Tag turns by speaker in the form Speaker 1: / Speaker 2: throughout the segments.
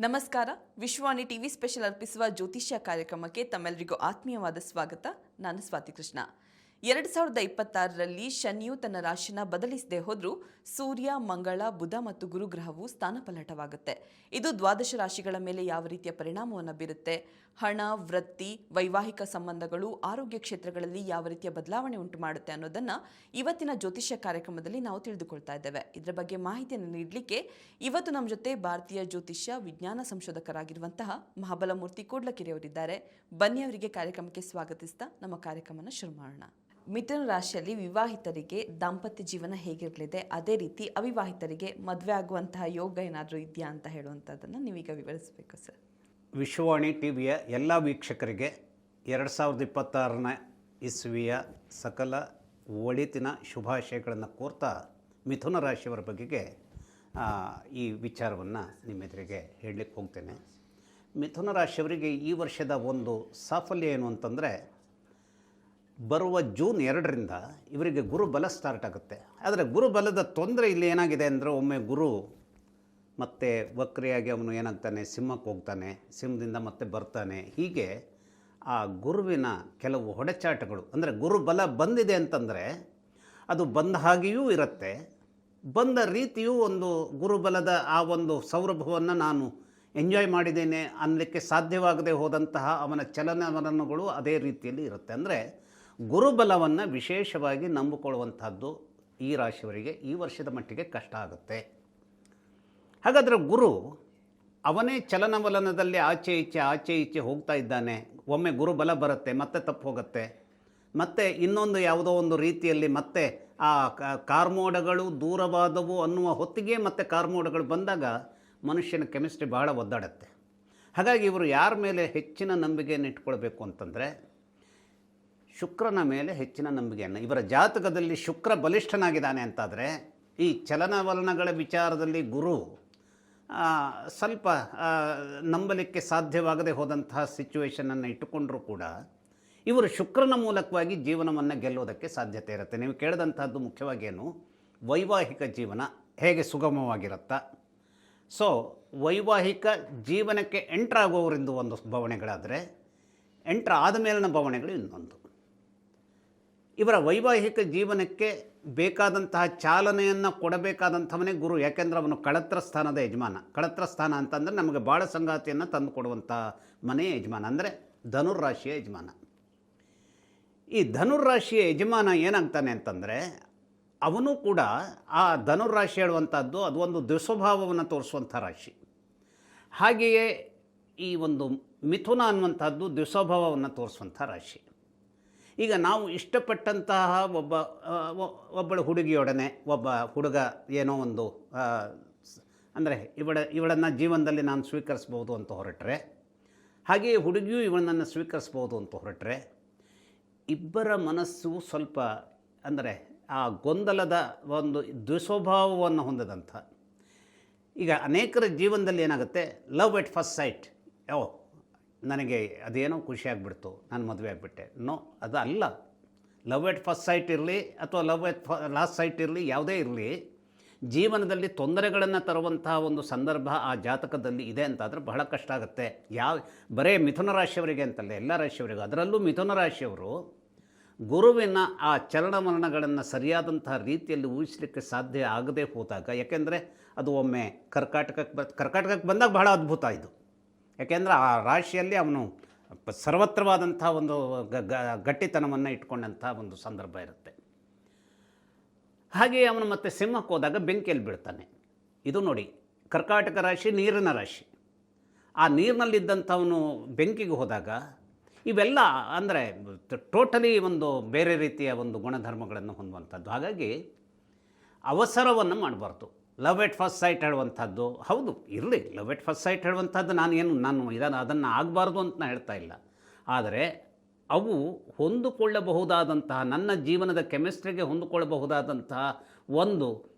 Speaker 1: ನಮಸ್ಕಾರ. ವಿಶ್ವಾನಿ TV special ಅರ್ಪಿಸುವ ಜ್ಯೋತಿಷ್ಯ ಕಾರ್ಯಕ್ರಮಕ್ಕೆ ತಮ್ಮೆಲ್ಲರಿಗೂ ಆತ್ಮೀಯವಾದ ಸ್ವಾಗತ. ನಾನು ಸ್ವಾತಿ ಕೃಷ್ಣ. ಎರಡು ಸಾವಿರದ ಇಪ್ಪತ್ತಾರರಲ್ಲಿ ಶನಿಯು ತನ್ನ ರಾಶಿನ ಬದಲಿಸದೆ ಹೋದರೂ ಸೂರ್ಯ, ಮಂಗಳ, ಬುಧ ಮತ್ತು ಗುರುಗ್ರಹವು ಸ್ಥಾನಪಲ್ಲಟವಾಗುತ್ತೆ ಇದು ದ್ವಾದಶ ರಾಶಿಗಳ ಮೇಲೆ ಯಾವ ರೀತಿಯ ಪರಿಣಾಮವನ್ನು ಬೀರುತ್ತೆ? ಹಣ, ವೃತ್ತಿ, ವೈವಾಹಿಕ ಸಂಬಂಧಗಳು, ಆರೋಗ್ಯ ಕ್ಷೇತ್ರಗಳಲ್ಲಿ ಯಾವ ರೀತಿಯ ಬದಲಾವಣೆ ಉಂಟು ಮಾಡುತ್ತೆ ಅನ್ನೋದನ್ನ ಇವತ್ತಿನ ಜ್ಯೋತಿಷ್ಯ ಕಾರ್ಯಕ್ರಮದಲ್ಲಿ ನಾವು ತಿಳಿದುಕೊಳ್ತಾ ಇದ್ದೇವೆ. ಇದರ ಬಗ್ಗೆ ಮಾಹಿತಿಯನ್ನು ನೀಡಲಿಕ್ಕೆ ಇವತ್ತು ನಮ್ಮ ಜೊತೆ ಭಾರತೀಯ ಜ್ಯೋತಿಷ್ಯ ವಿಜ್ಞಾನ ಸಂಶೋಧಕರಾಗಿರುವಂತಹ ಮಹಾಬಲಮೂರ್ತಿ ಕೂಡ್ಲಕೆರೆಯವರಿದ್ದಾರೆ. ಬನ್ನಿ ಅವರಿಗೆ ಕಾರ್ಯಕ್ರಮಕ್ಕೆ ಸ್ವಾಗತಿಸ್ತಾ ನಮ್ಮ ಕಾರ್ಯಕ್ರಮನ ಶುರು ಮಾಡೋಣ. ಮಿಥುನ ರಾಶಿಯಲ್ಲಿ ವಿವಾಹಿತರಿಗೆ ದಾಂಪತ್ಯ ಜೀವನ ಹೇಗಿರಲಿದೆ? ಅದೇ ರೀತಿ ಅವಿವಾಹಿತರಿಗೆ ಮದುವೆ ಆಗುವಂತಹ ಯೋಗ ಏನಾದರೂ ಇದೆಯಾ ಅಂತ ಹೇಳುವಂಥದ್ದನ್ನು ನೀವೀಗ ವಿವರಿಸಬೇಕು ಸರ್.
Speaker 2: ವಿಶ್ವವಾಣಿ ಟಿ ವಿಯ ಎಲ್ಲ ವೀಕ್ಷಕರಿಗೆ ಎರಡು ಸಾವಿರದ ಇಪ್ಪತ್ತಾರನೇ ಇಸ್ವಿಯ ಸಕಲ ಒಳಿತಿನ ಶುಭಾಶಯಗಳನ್ನು ಕೋರ್ತಾ ಮಿಥುನ ರಾಶಿಯವರ ಬಗೆಗೆ ಈ ವಿಚಾರವನ್ನು ನಿಮ್ಮೆದುರಿಗೆ ಹೇಳಲಿಕ್ಕೆ ಹೋಗ್ತೇನೆ. ಮಿಥುನ ರಾಶಿಯವರಿಗೆ ಈ ವರ್ಷದ ಒಂದು ಸಾಫಲ್ಯ ಏನು ಅಂತಂದರೆ ಬರುವ ಜೂನ್ ಎರಡರಿಂದ ಇವರಿಗೆ ಗುರುಬಲ ಸ್ಟಾರ್ಟ್ ಆಗುತ್ತೆ. ಆದರೆ ಗುರುಬಲದ ತೊಂದರೆ ಇಲ್ಲಿ ಏನಾಗಿದೆ ಅಂದರೆ ಒಮ್ಮೆ ಗುರು ಮತ್ತೆ ವಕ್ರಿಯಾಗಿ ಅವನು ಏನಾಗ್ತಾನೆ, ಸಿಂಹಕ್ಕೆ ಹೋಗ್ತಾನೆ, ಸಿಂಹದಿಂದ ಮತ್ತೆ ಬರ್ತಾನೆ. ಹೀಗೆ ಆ ಗುರುವಿನ ಕೆಲವು ಹೊಡೆಚಾಟಗಳು, ಅಂದರೆ ಗುರುಬಲ ಬಂದಿದೆ ಅಂತಂದರೆ ಅದು ಬಂದ ಹಾಗೆಯೂ ಇರುತ್ತೆ. ಬಂದ ರೀತಿಯೂ ಒಂದು ಗುರುಬಲದ ಆ ಒಂದು ಸೌರಭವನ್ನು ನಾನು ಎಂಜಾಯ್ ಮಾಡಿದ್ದೇನೆ ಅನ್ನಲಿಕ್ಕೆ ಸಾಧ್ಯವಾಗದೆ ಹೋದಂತಹ ಅವನ ಚಲನವಲನಗಳು ಅದೇ ರೀತಿಯಲ್ಲಿ ಇರುತ್ತೆ. ಅಂದರೆ ಗುರುಬಲವನ್ನು ವಿಶೇಷವಾಗಿ ನಂಬಿಕೊಳ್ಳುವಂಥದ್ದು ಈ ರಾಶಿಯವರಿಗೆ ಈ ವರ್ಷದ ಮಟ್ಟಿಗೆ ಕಷ್ಟ ಆಗುತ್ತೆ. ಹಾಗಾದರೆ ಗುರು ಅವನೇ ಚಲನವಲನದಲ್ಲಿ ಆಚೆ ಈಚೆ ಆಚೆ ಈಚೆ ಹೋಗ್ತಾ ಇದ್ದಾನೆ. ಒಮ್ಮೆ ಗುರುಬಲ ಬರುತ್ತೆ, ಮತ್ತೆ ತಪ್ಪು ಹೋಗುತ್ತೆ. ಮತ್ತೆ ಇನ್ನೊಂದು ಯಾವುದೋ ಒಂದು ರೀತಿಯಲ್ಲಿ ಮತ್ತೆ ಆ ಕಾರ್ಮೋಡಗಳು ದೂರವಾದವು ಅನ್ನುವ ಹೊತ್ತಿಗೆ ಮತ್ತೆ ಕಾರ್ಮೋಡಗಳು ಬಂದಾಗ ಮನುಷ್ಯನ ಕೆಮಿಸ್ಟ್ರಿ ಬಹಳ ಒದ್ದಾಡುತ್ತೆ. ಹಾಗಾಗಿ ಇವರು ಯಾರ ಮೇಲೆ ಹೆಚ್ಚಿನ ನಂಬಿಕೆಯನ್ನು ಇಟ್ಕೊಳ್ಬೇಕು ಅಂತಂದರೆ ಶುಕ್ರನ ಮೇಲೆ ಹೆಚ್ಚಿನ ನಂಬಿಕೆಯನ್ನು, ಇವರ ಜಾತಕದಲ್ಲಿ ಶುಕ್ರ ಬಲಿಷ್ಠನಾಗಿದ್ದಾನೆ ಅಂತಾದರೆ, ಈ ಚಲನವಲನಗಳ ವಿಚಾರದಲ್ಲಿ ಗುರು ಸ್ವಲ್ಪ ನಂಬಲಿಕ್ಕೆ ಸಾಧ್ಯವಾಗದೆ ಹೋದಂತಹ ಸಿಚುವೇಶನನ್ನು ಇಟ್ಟುಕೊಂಡರೂ ಕೂಡ, ಇವರು ಶುಕ್ರನ ಮೂಲಕವಾಗಿ ಜೀವನವನ್ನು ಗೆಲ್ಲೋದಕ್ಕೆ ಸಾಧ್ಯತೆ ಇರುತ್ತೆ. ನೀವು ಕೇಳಿದಂಥದ್ದು ಮುಖ್ಯವಾಗೇನು ವೈವಾಹಿಕ ಜೀವನ ಹೇಗೆ ಸುಗಮವಾಗಿರುತ್ತಾ? ಸೊ ವೈವಾಹಿಕ ಜೀವನಕ್ಕೆ ಎಂಟ್ರ್ ಆಗುವವರಿಂದ ಒಂದು ಭಾವನೆಗಳಾದರೆ ಎಂಟ್ರ್ ಆದ ಮೇಲಿನ ಭಾವನೆಗಳು ಇನ್ನೊಂದು. ಇವರ ವೈವಾಹಿಕ ಜೀವನಕ್ಕೆ ಬೇಕಾದಂತಹ ಚಾಲನೆಯನ್ನು ಕೊಡಬೇಕಾದಂಥವನೇ ಗುರು. ಯಾಕೆಂದರೆ ಅವನು ಕಳತ್ರ ಸ್ಥಾನದ ಯಜಮಾನ. ಕಳತ್ರ ಸ್ಥಾನ ಅಂತಂದರೆ ನಮಗೆ ಬಾಳ ಸಂಗಾತಿಯನ್ನು ತಂದು ಕೊಡುವಂಥ ಮನೆಯ ಯಜಮಾನ. ಅಂದರೆ ಧನುರ್ರಾಶಿಯ ಯಜಮಾನ. ಈ ಧನುರ್ರಾಶಿಯ ಯಜಮಾನ ಏನಾಗ್ತಾನೆ ಅಂತಂದರೆ ಅವನು ಕೂಡ ಆ ಧನುರ್ರಾಶಿ ಹೇಳುವಂಥದ್ದು ಅದು ಒಂದು ದುಸ್ವಭಾವವನ್ನು ತೋರಿಸುವಂಥ ರಾಶಿ. ಹಾಗೆಯೇ ಈ ಒಂದು ಮಿಥುನ ಅನ್ನುವಂಥದ್ದು ದುಸ್ವಭಾವವನ್ನು ತೋರಿಸುವಂಥ ರಾಶಿ. ಈಗ ನಾವು ಇಷ್ಟಪಟ್ಟಂತಹ ಒಬ್ಬ ಒಬ್ಬಳ ಹುಡುಗಿಯೊಡನೆ ಒಬ್ಬ ಹುಡುಗ ಏನೋ ಒಂದು ಅಂದರೆ ಇವಳ, ಇವಳನ್ನು ಜೀವನದಲ್ಲಿ ನಾನು ಸ್ವೀಕರಿಸ್ಬೋದು ಅಂತ ಹೊರಟ್ರೆ, ಹಾಗೆಯೇ ಹುಡುಗಿಯೂ ಇವಳನ್ನು ಸ್ವೀಕರಿಸ್ಬೋದು ಅಂತ ಹೊರಟ್ರೆ, ಇಬ್ಬರ ಮನಸ್ಸು ಸ್ವಲ್ಪ ಅಂದರೆ ಆ ಗೊಂದಲದ ಒಂದು ದುಸ್ವಭಾವವನ್ನು ಹೊಂದದಂಥ, ಈಗ ಅನೇಕರ ಜೀವನದಲ್ಲಿ ಏನಾಗುತ್ತೆ ಲವ್ ಎಟ್ ಫಸ್ಟ್ ಸೈಟ್ ಓ ನನಗೆ ಅದೇನೋ ಖುಷಿಯಾಗ್ಬಿಡ್ತು ನಾನು ಮದುವೆ ಆಗಿಬಿಟ್ಟೆ. ನೋ ಅದು ಅಲ್ಲ ಲವ್ ಎಟ್ ಫಸ್ಟ್ ಸೈಟ್ ಇರಲಿ ಅಥವಾ ಲವ್ ಎಟ್ ಲಾಸ್ಟ್ ಸೈಟ್ ಇರಲಿ, ಯಾವುದೇ ಇರಲಿ, ಜೀವನದಲ್ಲಿ ತೊಂದರೆಗಳನ್ನು ತರುವಂತಹ ಒಂದು ಸಂದರ್ಭ ಆ ಜಾತಕದಲ್ಲಿ ಇದೆ ಅಂತಾದರೆ ಬಹಳ ಕಷ್ಟ ಆಗುತ್ತೆ. ಯಾವ, ಬರೇ ಮಿಥುನ ರಾಶಿಯವರಿಗೆ ಅಂತಲ್ಲ, ಎಲ್ಲ ರಾಶಿಯವರಿಗೂ. ಅದರಲ್ಲೂ ಮಿಥುನ ರಾಶಿಯವರು ಗುರುವಿನ ಆ ಚಲನವಲನಗಳನ್ನು ಸರಿಯಾದಂತಹ ರೀತಿಯಲ್ಲಿ ಊಹಿಸಲಿಕ್ಕೆ ಸಾಧ್ಯ ಆಗದೆ ಹೋದಾಗ, ಯಾಕೆಂದರೆ ಅದು ಒಮ್ಮೆ ಕರ್ಕಾಟಕಕ್ಕೆ ಬ ಕರ್ಕಾಟಕಕ್ಕೆ ಬಂದಾಗ ಬಹಳ ಅದ್ಭುತ ಇದು. ಯಾಕೆಂದರೆ ಆ ರಾಶಿಯಲ್ಲಿ ಅವನು ಸರ್ವತ್ರವಾದಂಥ ಒಂದು ಗಟ್ಟಿತನವನ್ನು ಇಟ್ಕೊಂಡಂಥ ಒಂದು ಸಂದರ್ಭ ಇರುತ್ತೆ. ಹಾಗೆಯೇ ಅವನು ಮತ್ತೆ ಸಿಂಹಕ್ಕೆ ಹೋದಾಗ ಬೆಂಕಿಯಲ್ಲಿ ಬೀಳ್ತಾನೆ. ಇದು ನೋಡಿ, ಕರ್ಕಾಟಕ ರಾಶಿ, ನೀರಿನ ರಾಶಿ. ಆ ನೀರಿನಲ್ಲಿದ್ದಂಥವನು ಬೆಂಕಿಗೆ ಹೋದಾಗ ಇವೆಲ್ಲ ಅಂದರೆ ಟೋಟಲಿ ಒಂದು ಬೇರೆ ರೀತಿಯ ಒಂದು ಗುಣಧರ್ಮಗಳನ್ನು ಹೊಂದುವಂಥದ್ದು. ಹಾಗಾಗಿ ಅವಸರವನ್ನು ಮಾಡಬಾರ್ದು. ಲವ್ ಎಟ್ ಫಸ್ಟ್ ಸೈಟ್ ಹೇಳುವಂಥದ್ದು. ಹೌದು, ಇರಲಿ. ಲವ್ ಎಟ್ ಫಸ್ಟ್ ಸೈಟ್ ಹೇಳುವಂಥದ್ದು ನಾನು ಏನು, ನಾನು ಇದನ್ನು, ಅದನ್ನು ಆಗಬಾರ್ದು ಅಂತ ನಾನು ಹೇಳ್ತಾ ಇಲ್ಲ. ಆದರೆ ಅವು ಹೊಂದಿಕೊಳ್ಳಬಹುದಾದಂತಹ, ನನ್ನ ಜೀವನದ ಕೆಮಿಸ್ಟ್ರಿಗೆ ಹೊಂದಿಕೊಳ್ಳಬಹುದಾದಂತಹ ಒಂದು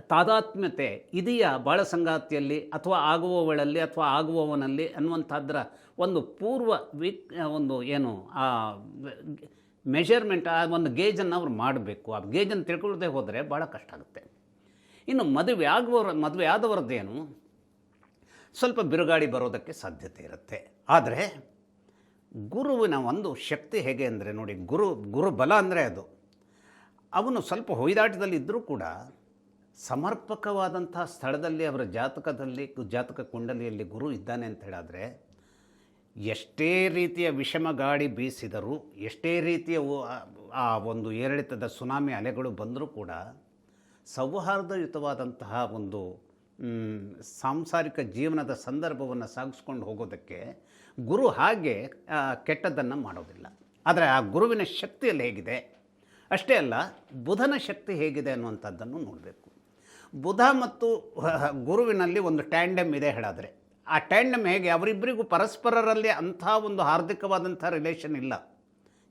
Speaker 2: ತಾದಾತ್ಮ್ಯತೆ ಇದೆಯಾ ಬಾಳ ಸಂಗಾತಿಯಲ್ಲಿ ಅಥವಾ ಆಗುವವಳಲ್ಲಿ ಅಥವಾ ಆಗುವವನಲ್ಲಿ ಅನ್ನುವಂಥದ್ರ ಒಂದು ಪೂರ್ವ ವಿಕ್, ಒಂದು ಏನು, ಆ, ಮೆಷರ್ಮೆಂಟ್, ಆ ಒಂದು ಗೇಜನ್ನು ಅವ್ರು ಮಾಡಬೇಕು. ಆ ಗೇಜನ್ನು ತಿಳ್ಕೊಳ್ಳದೆ ಹೋದರೆ ಭಾಳ ಕಷ್ಟ ಆಗುತ್ತೆ. ಇನ್ನು ಮದುವೆ ಆಗುವವರ, ಮದುವೆ ಆದವರದ್ದೇನು? ಸ್ವಲ್ಪ ಬಿರುಗಾಳಿ ಬರೋದಕ್ಕೆ ಸಾಧ್ಯತೆ ಇರುತ್ತೆ. ಆದರೆ ಗುರುವಿನ ಒಂದು ಶಕ್ತಿ ಹೇಗೆ ಅಂದರೆ ನೋಡಿ, ಗುರು ಗುರು ಬಲ ಅಂದರೆ ಅದು. ಅವನು ಸ್ವಲ್ಪ ಹೊಯ್ದಾಟದಲ್ಲಿ ಇದ್ದರೂ ಕೂಡ ಸಮರ್ಪಕವಾದಂಥ ಸ್ಥಳದಲ್ಲಿ, ಅವರ ಜಾತಕದಲ್ಲಿ, ಜಾತಕ ಕುಂಡಲಿಯಲ್ಲಿ ಗುರು ಇದ್ದಾನೆ ಅಂತ ಹೇಳಿದ್ರೆ, ಎಷ್ಟೇ ರೀತಿಯ ವಿಷಮ ಗಾಳಿ ಬೀಸಿದರೂ, ಎಷ್ಟೇ ರೀತಿಯ ಆ ಒಂದು ಏರಿಳಿತದ ಸುನಾಮಿ ಅಲೆಗಳು ಬಂದರೂ ಕೂಡ ಸೌಹಾರ್ದಯುತವಾದಂತಹ ಒಂದು ಸಾಂಸಾರಿಕ ಜೀವನದ ಸಂದರ್ಭವನ್ನು ಸಾಗಿಸ್ಕೊಂಡು ಹೋಗೋದಕ್ಕೆ ಗುರು ಹಾಗೆ ಕೆಟ್ಟದ್ದನ್ನು ಮಾಡೋದಿಲ್ಲ. ಆದರೆ ಆ ಗುರುವಿನ ಶಕ್ತಿಯಲ್ಲಿ ಹೇಗಿದೆ? ಅಷ್ಟೇ ಅಲ್ಲ, ಬುಧನ ಶಕ್ತಿ ಹೇಗಿದೆ ಅನ್ನುವಂಥದ್ದನ್ನು ನೋಡಬೇಕು. ಬುಧ ಮತ್ತು ಗುರುವಿನಲ್ಲಿ ಒಂದು ಟ್ಯಾಂಡಮ್ ಇದೆ ಹೇಳಾದರೆ. ಆ ಟ್ಯಾಂಡಮ್ ಹೇಗೆ? ಅವರಿಬ್ಬರಿಗೂ ಪರಸ್ಪರರಲ್ಲಿ ಅಂಥ ಒಂದು ಹಾರ್ದಿಕವಾದಂಥ ರಿಲೇಷನ್ ಇಲ್ಲ.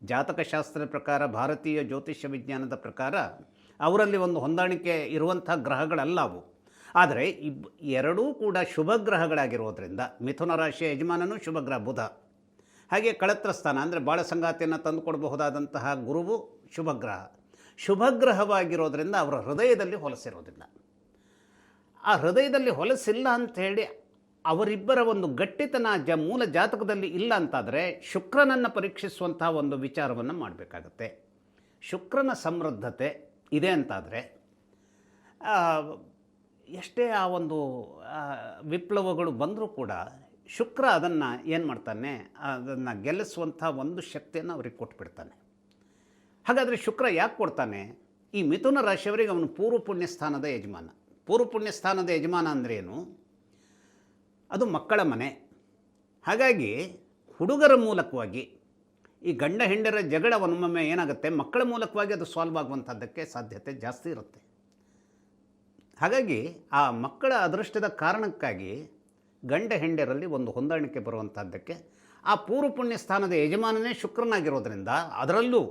Speaker 2: ಜಾತಕಶಾಸ್ತ್ರದ ಪ್ರಕಾರ, ಭಾರತೀಯ ಜ್ಯೋತಿಷ್ಯ ವಿಜ್ಞಾನದ ಪ್ರಕಾರ ಅವರಲ್ಲಿ ಒಂದು ಹೊಂದಾಣಿಕೆ ಇರುವಂಥ ಗ್ರಹಗಳಲ್ಲ ಅವು. ಆದರೆ ಇಬ್ ಎರಡೂ ಕೂಡ ಶುಭ ಗ್ರಹಗಳಾಗಿರೋದ್ರಿಂದ ಮಿಥುನ ರಾಶಿಯ ಯಜಮಾನನು ಶುಭ ಗ್ರಹ ಬುಧ. ಹಾಗೆ ಕಳತ್ರ ಸ್ಥಾನ ಅಂದರೆ ಬಾಳ ಸಂಗಾತಿಯನ್ನು ತಂದುಕೊಡಬಹುದಾದಂತಹ ಗುರುವು ಶುಭಗ್ರಹ ಗ್ರಹ. ಶುಭ ಗ್ರಹವಾಗಿರೋದ್ರಿಂದ ಅವರ ಹೃದಯದಲ್ಲಿ ಹೊಲಸಿರೋದಿಲ್ಲ. ಆ ಹೃದಯದಲ್ಲಿ ಹೊಲಸಿಲ್ಲ ಅಂಥೇಳಿ ಅವರಿಬ್ಬರ ಒಂದು ಗಟ್ಟಿತನ ಜ ಮೂಲ ಜಾತಕದಲ್ಲಿ ಇಲ್ಲ ಅಂತಾದರೆ ಶುಕ್ರನನ್ನು ಪರೀಕ್ಷಿಸುವಂತಹ ಒಂದು ವಿಚಾರವನ್ನು ಮಾಡಬೇಕಾಗತ್ತೆ. ಶುಕ್ರನ ಸಮೃದ್ಧತೆ ಇದೆ ಅಂತಾದರೆ ಎಷ್ಟೇ ಆ ಒಂದು ವಿಪ್ಲವಗಳು ಬಂದರೂ ಕೂಡ ಶುಕ್ರ ಅದನ್ನು ಏನು ಮಾಡ್ತಾನೆ, ಅದನ್ನು ಗೆಲ್ಲಿಸುವಂಥ ಒಂದು ಶಕ್ತಿಯನ್ನು ಅವ್ರಿಗೆ ಕೊಟ್ಬಿಡ್ತಾನೆ. ಹಾಗಾದರೆ ಶುಕ್ರ ಯಾಕೆ ಕೊಡ್ತಾನೆ, ಈ ಮಿಥುನ ರಾಶಿಯವರಿಗೆ ಅವನು ಪೂರ್ವ ಪುಣ್ಯ ಸ್ಥಾನದ ಯಜಮಾನ. ಪೂರ್ವ ಪುಣ್ಯ ಸ್ಥಾನದ ಯಜಮಾನ ಅಂದ್ರೇನು ಅದು ಮಕ್ಕಳ ಮನೆ. ಹಾಗಾಗಿ ಹುಡುಗರ ಮೂಲಕವಾಗಿ ಈ ಗಂಡ ಹೆಂಡರ ಜಗಳ ಒಮ್ಮೊಮ್ಮೆ ಏನಾಗುತ್ತೆ? ಮಕ್ಕಳ ಮೂಲಕವಾಗಿ ಅದು ಸಾಲ್ವ್ ಆಗುವಂಥದ್ದಕ್ಕೆ ಸಾಧ್ಯತೆ ಜಾಸ್ತಿ ಇರುತ್ತೆ. ಹಾಗಾಗಿ ಆ ಮಕ್ಕಳ ಅದೃಷ್ಟದ ಕಾರಣಕ್ಕಾಗಿ ಗಂಡ ಹೆಂಡರಲ್ಲಿ ಒಂದು ಹೊಂದಾಣಿಕೆ ಬರುವಂಥದ್ದಕ್ಕೆ ಆ ಪೂರ್ವ ಪುಣ್ಯ ಸ್ಥಾನದ ಯಜಮಾನನೇ ಶುಕ್ರನಾಗಿರೋದ್ರಿಂದ ಅದರಲ್ಲೂ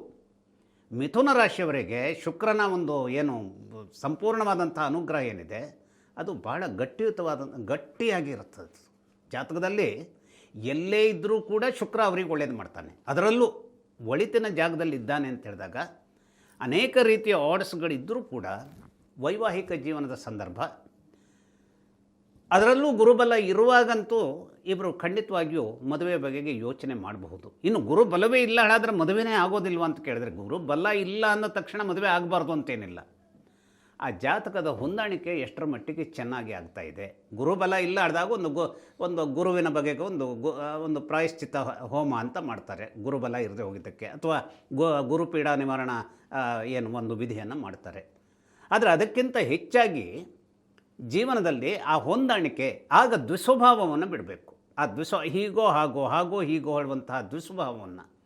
Speaker 2: ಮಿಥುನ ರಾಶಿಯವರಿಗೆ ಶುಕ್ರನ ಒಂದು ಏನು ಸಂಪೂರ್ಣವಾದಂಥ ಅನುಗ್ರಹ ಏನಿದೆ? ಅದು ಭಾಳ ಗಟ್ಟಿಯುತವಾದ ಗಟ್ಟಿಯಾಗಿರುತ್ತದೆ ಜಾತಕದಲ್ಲಿ ಎಲ್ಲೇ ಇದ್ದರೂ ಕೂಡ ಶುಕ್ರ ಅವರಿಗೆ ಒಳ್ಳೇದು ಮಾಡ್ತಾನೆ. ಅದರಲ್ಲೂ ಒಳಿತಿನ ಜಾಗದಲ್ಲಿ ಇದ್ದಾನೆ ಅಂತ ಹೇಳಿದಾಗ ಅನೇಕ ರೀತಿಯ ಆರ್ಡ್ಸ್ಗಳಿದ್ದರೂ ಕೂಡ ವೈವಾಹಿಕ ಜೀವನದ ಸಂದರ್ಭ, ಅದರಲ್ಲೂ ಗುರುಬಲ ಇರುವಾಗಂತೂ ಇಬ್ಬರು ಖಂಡಿತವಾಗಿಯೂ ಮದುವೆ ಬಗೆಗೆ ಯೋಚನೆ ಮಾಡಬಹುದು. ಇನ್ನು ಗುರುಬಲವೇ ಇಲ್ಲ ಹೇಳಾದ್ರೆ ಮದುವೆನೇ ಆಗೋದಿಲ್ವ ಅಂತ ಕೇಳಿದ್ರೆ ಗುರುಬಲ ಇಲ್ಲ ಅಂದ ತಕ್ಷಣ ಮದುವೆ ಆಗಬಾರ್ದು ಅಂತೇನಿಲ್ಲ. ಆ ಜಾತಕದ ಹೊಂದಾಣಿಕೆ ಎಷ್ಟರ ಮಟ್ಟಿಗೆ ಚೆನ್ನಾಗಿ ಆಗ್ತಾ ಇದೆ. ಗುರುಬಲ ಇಲ್ಲಾರ್ದಾಗ ಒಂದು ಗು, ಒಂದು ಗುರುವಿನ ಬಗೆಗೆ ಒಂದು ಗು ಒಂದು ಪ್ರಾಯಶ್ಚಿತ್ತ ಹೋಮ ಅಂತ ಮಾಡ್ತಾರೆ. ಗುರುಬಲ ಇರದೆ ಹೋಗಿದ್ದಕ್ಕೆ. ಅಥವಾ ಗು ಗುರುಪೀಡಾ ನಿವಾರಣ ಏನು ಒಂದು ವಿಧಿಯನ್ನು ಮಾಡ್ತಾರೆ. ಆದರೆ ಅದಕ್ಕಿಂತ ಹೆಚ್ಚಾಗಿ ಜೀವನದಲ್ಲಿ ಆ ಹೊಂದಾಣಿಕೆ, ಆಗ ದ್ವಿಸ್ವಭಾವವನ್ನು ಬಿಡಬೇಕು. ಆ ದ್ವಿಸ್ವ, ಹೀಗೋ ಹಾಗೋ ಹಾಗೋ ಹೀಗೋ ಹೇಳುವಂತಹ ದ್ವಿಸ್ವಭಾವವನ್ನು.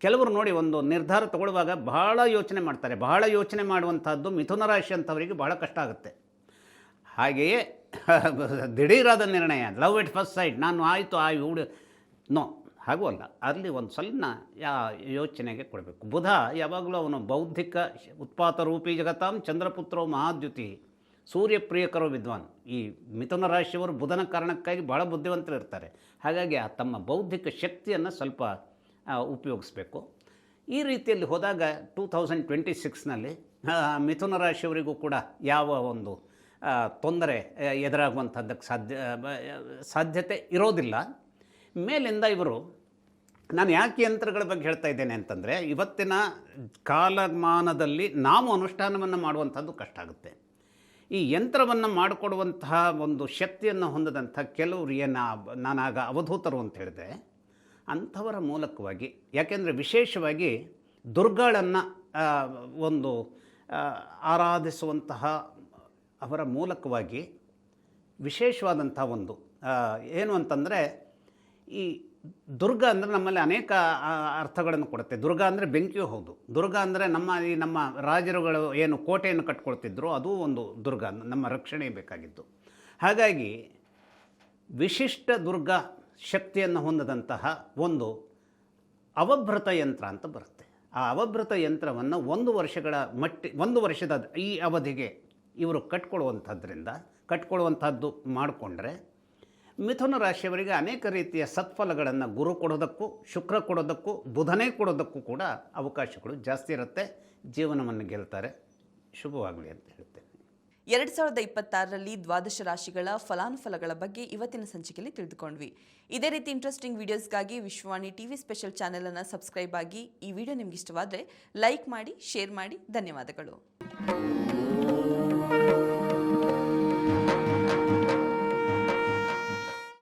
Speaker 2: ಕೆಲವರು ನೋಡಿ ಒಂದು ನಿರ್ಧಾರ ತಗೊಳ್ಳುವಾಗ ಬಹಳ ಯೋಚನೆ ಮಾಡ್ತಾರೆ. ಬಹಳ ಯೋಚನೆ ಮಾಡುವಂಥದ್ದು ಮಿಥುನ ರಾಶಿ ಅಂಥವರಿಗೆ ಬಹಳ ಕಷ್ಟ ಆಗುತ್ತೆ. ಹಾಗೆಯೇ ದಿಢೀರಾದ ನಿರ್ಣಯ ಲವ್ ಇಟ್ ಫಸ್ಟ್ ಸೈಡ್ ನಾನು ಆಯಿತು ಆ ಹುಡು ನೋ ಹಾಗೂ ಅಲ್ಲ. ಅಲ್ಲಿ ಒಂದು ಸಣ್ಣ ಯಾ ಯೋಚನೆಗೆ ಕೊಡಬೇಕು. ಬುಧ, ಯಾವಾಗಲೂ ಅವನು ಬೌದ್ಧಿಕ ಉತ್ಪಾತ ರೂಪಿ ಜಗತಾಂ ಚಂದ್ರಪುತ್ರೋ ಮಹಾದ್ಯುತಿ. ಸೂರ್ಯಪ್ರಿಯಕರೋ ವಿದ್ವಾನ್. ಈ ಮಿಥುನ ರಾಶಿಯವರು ಬುಧನ ಕಾರಣಕ್ಕಾಗಿ ಬಹಳ ಬುದ್ಧಿವಂತರು ಇರ್ತಾರೆ ಹಾಗಾಗಿ ಆ ತಮ್ಮ ಬೌದ್ಧಿಕ ಶಕ್ತಿಯನ್ನು ಸ್ವಲ್ಪ ಉಪಯೋಗಿಸ್ಬೇಕು. ಈ ರೀತಿಯಲ್ಲಿ ಹೋದಾಗ ಟೂ ತೌಸಂಡ್ ಟ್ವೆಂಟಿ ಸಿಕ್ಸ್ನಲ್ಲಿ ಮಿಥುನ ರಾಶಿಯವರಿಗೂ ಕೂಡ ಯಾವ ಒಂದು ತೊಂದರೆ ಎದುರಾಗುವಂಥದ್ದಕ್ಕೆ ಸಾಧ್ಯ ಸಾಧ್ಯತೆ ಇರೋದಿಲ್ಲ. ಮೇಲಿಂದ ಇವರು, ನಾನು ಯಾಕೆ ಯಂತ್ರಗಳ ಬಗ್ಗೆ ಹೇಳ್ತಾ ಇದ್ದೇನೆ ಅಂತಂದರೆ, ಇವತ್ತಿನ ಕಾಲಮಾನದಲ್ಲಿ ನಾವು ಅನುಷ್ಠಾನವನ್ನು ಮಾಡುವಂಥದ್ದು ಕಷ್ಟ ಆಗುತ್ತೆ. ಈ ಯಂತ್ರವನ್ನು ಮಾಡಿಕೊಡುವಂತಹ ಒಂದು ಶಕ್ತಿಯನ್ನು ಹೊಂದದಂಥ ಕೆಲವರು ಏನು, ನಾನಾಗ ಅವಧೂತರು ಅಂತ ಹೇಳಿದೆ ಅಂಥವರ ಮೂಲಕವಾಗಿ, ಯಾಕೆಂದರೆ ವಿಶೇಷವಾಗಿ ದುರ್ಗಾಳನ್ನು ಒಂದು ಆರಾಧಿಸುವಂತಹ ಅವರ ಮೂಲಕವಾಗಿ ವಿಶೇಷವಾದಂಥ ಒಂದು ಏನು ಅಂತಂದರೆ ಈ ದುರ್ಗ ಅಂದರೆ ನಮ್ಮಲ್ಲಿ ಅನೇಕ ಅರ್ಥಗಳನ್ನು ಕೊಡುತ್ತೆ. ದುರ್ಗ ಅಂದರೆ ಬೆಂಕಿಯೂ ಹೌದು. ದುರ್ಗ ಅಂದರೆ ನಮ್ಮ, ಈ ನಮ್ಮ ರಾಜರುಗಳು ಏನು ಕೋಟೆಯನ್ನು ಕಟ್ಕೊಳ್ತಿದ್ರು, ಅದು ಒಂದು ದುರ್ಗ, ನಮ್ಮ ರಕ್ಷಣೆ ಬೇಕಾಗಿತ್ತು ಹಾಗಾಗಿ ವಿಶಿಷ್ಟ ದುರ್ಗ ಶಕ್ತಿಯನ್ನು ಹೊಂದದಂತಹ ಒಂದು ಅವಭೃತ ಯಂತ್ರ ಅಂತ ಬರುತ್ತೆ. ಆ ಅವಭೃತ ಯಂತ್ರವನ್ನು ಒಂದು ವರ್ಷಗಳ ಮಟ್ಟಿ, ಒಂದು ವರ್ಷದ ಈ ಅವಧಿಗೆ ಇವರು ಕಟ್ಕೊಳ್ಳುವಂಥದ್ರಿಂದ ಕಟ್ಕೊಳ್ಳುವಂಥದ್ದು ಮಾಡಿಕೊಂಡ್ರೆ ಮಿಥುನ ರಾಶಿಯವರಿಗೆ ಅನೇಕ ರೀತಿಯ ಸತ್ಫಲಗಳನ್ನು ಗುರು ಕೊಡೋದಕ್ಕೂ, ಶುಕ್ರ ಕೊಡೋದಕ್ಕೂ, ಬುಧನೇ ಕೊಡೋದಕ್ಕೂ ಕೂಡ ಅವಕಾಶಗಳು ಜಾಸ್ತಿ ಇರುತ್ತೆ. ಜೀವನವನ್ನು ಗೆಲ್ತಾರೆ. ಶುಭವಾಗಲಿ ಅಂತ ಹೇಳ್ತೇನೆ.
Speaker 1: ಎರಡ್ ಸಾವಿರದ ಇಪ್ಪತ್ತಾರರಲ್ಲಿ ದ್ವಾದಶ ರಾಶಿಗಳ ಫಲಾನುಫಲಗಳ ಬಗ್ಗೆ ಇವತ್ತಿನ ಸಂಚಿಕೆಯಲ್ಲಿ ತಿಳಿದುಕೊಂಡ್ವಿ. ಇದೇ ರೀತಿ ಇಂಟ್ರೆಸ್ಟಿಂಗ್ ವಿಡಿಯೋಸ್ಗಾಗಿ ವಿಶ್ವವಾಣಿ ಟಿವಿ ಸ್ಪೆಷಲ್ ಚಾನೆಲ್ ಅನ್ನು ಸಬ್ಸ್ಕ್ರೈಬ್ ಆಗಿ ಈ ವಿಡಿಯೋ ನಿಮ್ಗೆ ಇಷ್ಟವಾದರೆ ಲೈಕ್ ಮಾಡಿ ಶೇರ್ ಮಾಡಿ. ಧನ್ಯವಾದಗಳು.